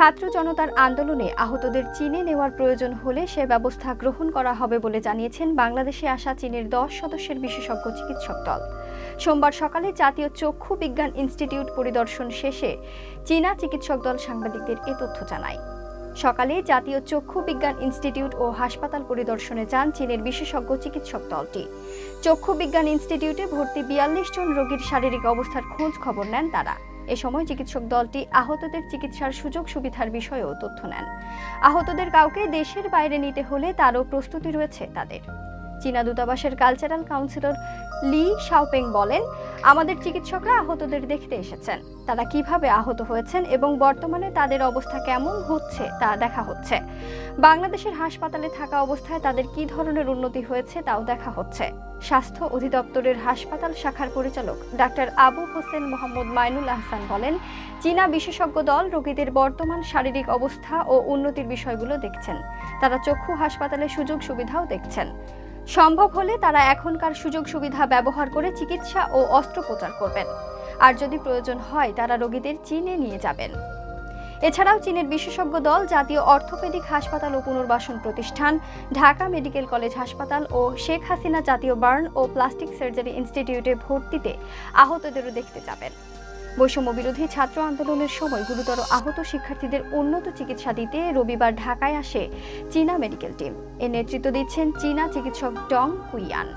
ছাত্র জনতার আন্দোলনে আহতদের চীনে নেওয়ার প্রয়োজন হলে সে ব্যবস্থা গ্রহণ করা হবে বলে জানিয়েছেন বাংলাদেশে আসা চীনের দশ সদস্যের বিশেষজ্ঞ চিকিৎসক দল। সোমবার সকালে জাতীয় চক্ষু বিজ্ঞান ইনস্টিটিউট পরিদর্শন শেষে চীনা চিকিৎসক দল সাংবাদিকদের এ তথ্য জানায়। সকালে জাতীয় চক্ষু বিজ্ঞান ইনস্টিটিউট ও হাসপাতাল পরিদর্শনে যান চীনের বিশেষজ্ঞ চিকিৎসক দলটি। চক্ষু বিজ্ঞান ইনস্টিটিউটে ভর্তি বিয়াল্লিশ জন রোগীর শারীরিক অবস্থার খোঁজ খবর নেন তারা। এ সময় চিকিৎসক দলটি আহতদের চিকিৎসার সুযোগ সুবিধার বিষয়েও তথ্য নেন। আহতদের কাউকে দেশের বাইরে নিতে হলে তারও প্রস্তুতি রয়েছে তাদের। চীনা দূতাবাসের কালচারাল কাউন্সিলর লি শাওপেং বলেন আমাদের চিকিৎসকরা আহতদের দেখতে এসেছেন। তারা কীভাবে আহত হয়েছেন এবং বর্তমানে তাদের অবস্থা কেমন হচ্ছে তা দেখা হচ্ছে। বাংলাদেশের হাসপাতালে থাকা অবস্থায় তাদের কি ধরনের উন্নতি হয়েছে তাও দেখা হচ্ছে। স্বাস্থ্য অধিদপ্তরের হাসপাতাল শাখার পরিচালক ডাক্তার আবু হোসেন মোহাম্মদ মাইনুল আহসান বলেন, চীনা বিশেষজ্ঞ দল রোগীদের বর্তমান শারীরিক অবস্থা ও উন্নতির বিষয়গুলো দেখছেন। তারা চক্ষু হাসপাতালে সুযোগ সুবিধাও দেখছেন। সম্ভব হলে তারা এখনকার সুযোগ সুবিধা ব্যবহার করে চিকিৎসা ও অস্ত্রোপচার করবেন। আর যদি প্রয়োজন হয়, তারা রোগীদের চীনে নিয়ে যাবেন। এছাড়াও চীনের বিশেষজ্ঞ দল, জাতীয় অর্থোপেডিক হাসপাতাল ও পুনর্বাসন প্রতিষ্ঠান, ঢাকা মেডিকেল কলেজ হাসপাতাল ও শেখ হাসিনা জাতীয় বার্ন ও প্লাস্টিক সার্জারি ইনস্টিটিউটে ভর্তিতে আহতদেরও দেখতে যাবেন। বৈষম্য বিরোধী ছাত্র আন্দোলনের সময় গুরুতর আহত শিক্ষার্থীদের উন্নত চিকিৎসা দিতে রবিবার ঢাকায় আসে চীনা মেডিকেল টিম। এর নেতৃত্ব দিচ্ছেন চীনা চিকিৎসক ডং কুইয়ান।